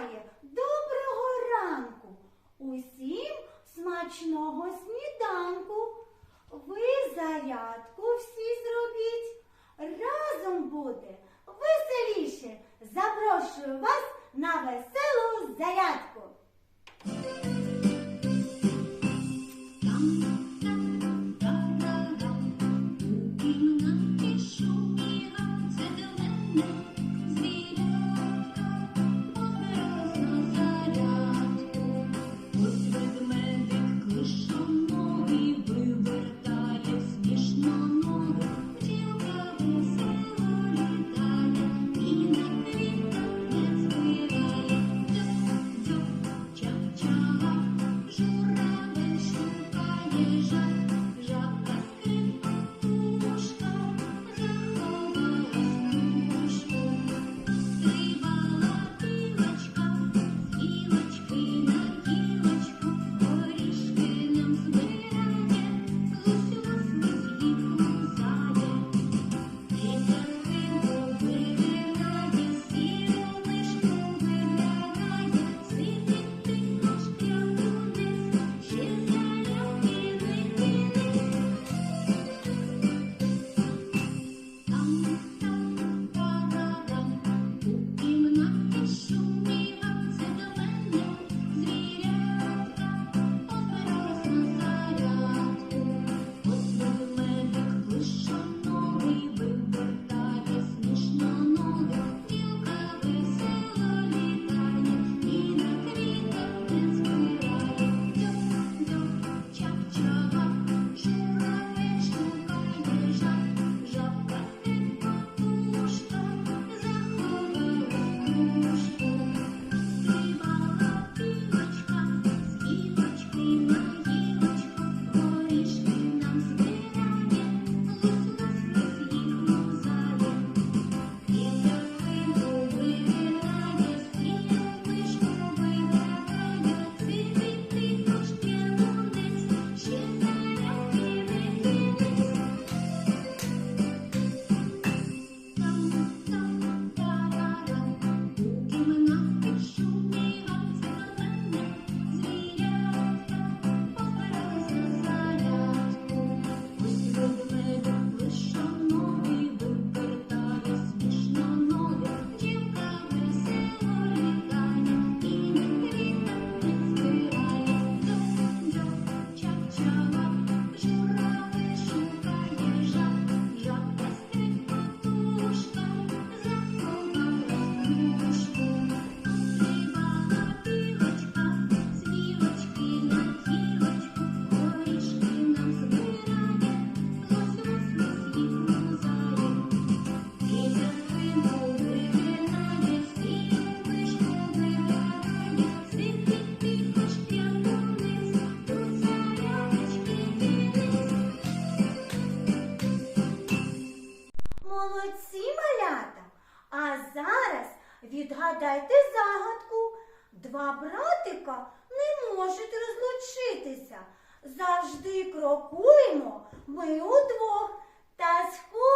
бажає доброго ранку, усім смачного сніданку. Ви зарядку всі зробіть. Разом буде веселіше. Запрошую вас на веселу зарядку. Там, там, там, там, там, там, там, там, там, Відгадайте загадку. Два братика не можуть розлучитися. Завжди крокуємо ми удвох та схожі.